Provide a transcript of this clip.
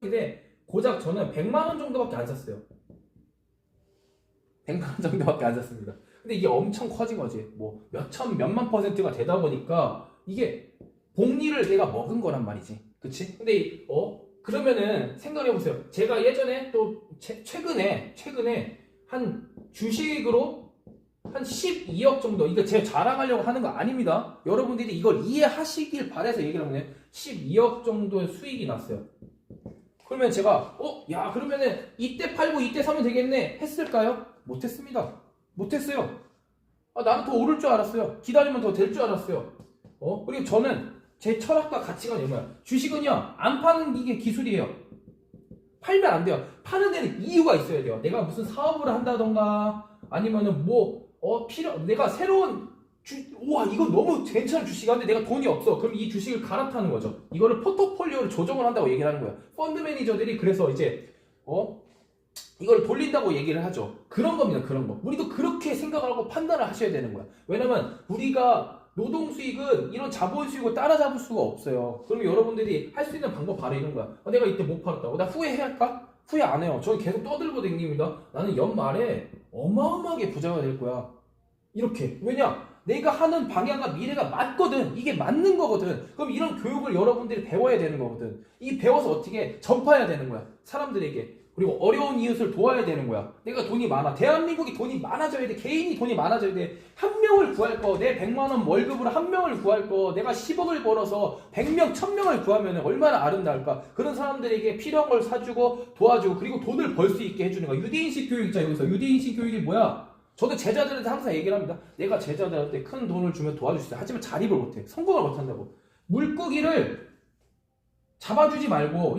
근데 고작 저는 100만 원 정도밖에 안 샀어요. 100만 원 정도밖에 안 샀습니다. 근데 이게 엄청 커진 거지. 뭐 몇천 몇만 퍼센트가 되다 보니까 이게 복리를 내가 먹은 거란 말이지. 그치? 근데 이- 어 그러면은 생각해 보세요. 제가 예전에 또 최, 최근에 최근에 한 주식으로 한 12억 정도 이거 제가 자랑하려고 하는 거 아닙니다. 여러분들이 이걸 이해하시길 바래서 얘기를 거예요. 12억 정도의 수익이 났어요. 그러면 제가 어? 야 그러면은 이때 팔고 이때 사면 되겠네 했을까요? 못했습니다. 못했어요. 아, 나는 더 오를 줄 알았어요. 기다리면 더 될 줄 알았어요. 어? 그리고 저는 제 철학과 가치관이 뭐야? 주식은요 안 파는 이게 기술이에요. 팔면 안 돼요. 파는 데는 이유가 있어야 돼요. 내가 무슨 사업을 한다던가 아니면은 뭐 어 필요 내가 새로운 주, 우와 이거 너무 괜찮은 주식인데 내가 돈이 없어. 그럼 이 주식을 갈아타는 거죠. 이거를 포트폴리오를 조정을 한다고 얘기를 하는 거예요. 펀드 매니저들이 그래서 이제 어 이걸 돌린다고 얘기를 하죠. 그런 겁니다. 그런 거. 우리도 그렇게 생각을 하고 판단을 하셔야 되는 거야. 왜냐면 우리가 노동 수익은 이런 자본 수익을 따라잡을 수가 없어요. 그럼 여러분들이 할 수 있는 방법 바로 이런 거야. 어, 내가 이때 못 팔았다고. 나 후회해야 할까? 후회 안 해요. 저는 계속 떠들고 다닙니다. 나는 연말에 어마어마하게 부자가 될 거야. 이렇게. 왜냐? 내가 하는 방향과 미래가 맞거든. 이게 맞는 거거든. 그럼 이런 교육을 여러분들이 배워야 되는 거거든. 이 배워서 어떻게 전파해야 되는 거야. 사람들에게. 그리고 어려운 이웃을 도와야 되는 거야. 내가 돈이 많아. 대한민국이 돈이 많아져야 돼. 개인이 돈이 많아져야 돼. 한 명을 구할 거, 내 100만 원 월급으로 한 명을 구할 거, 내가 10억을 벌어서 100명, 1000명을 구하면 얼마나 아름다울까? 그런 사람들에게 필요한 걸 사주고 도와주고 그리고 돈을 벌 수 있게 해주는 거야. 유대인식 교육 있잖아, 여기서. 유대인식 교육이 뭐야? 저도 제자들한테 항상 얘기를 합니다. 내가 제자들한테 큰 돈을 주면 도와줄 수 있어. 하지만 자립을 못해. 성공을 못한다고. 물고기를 잡아주지 말고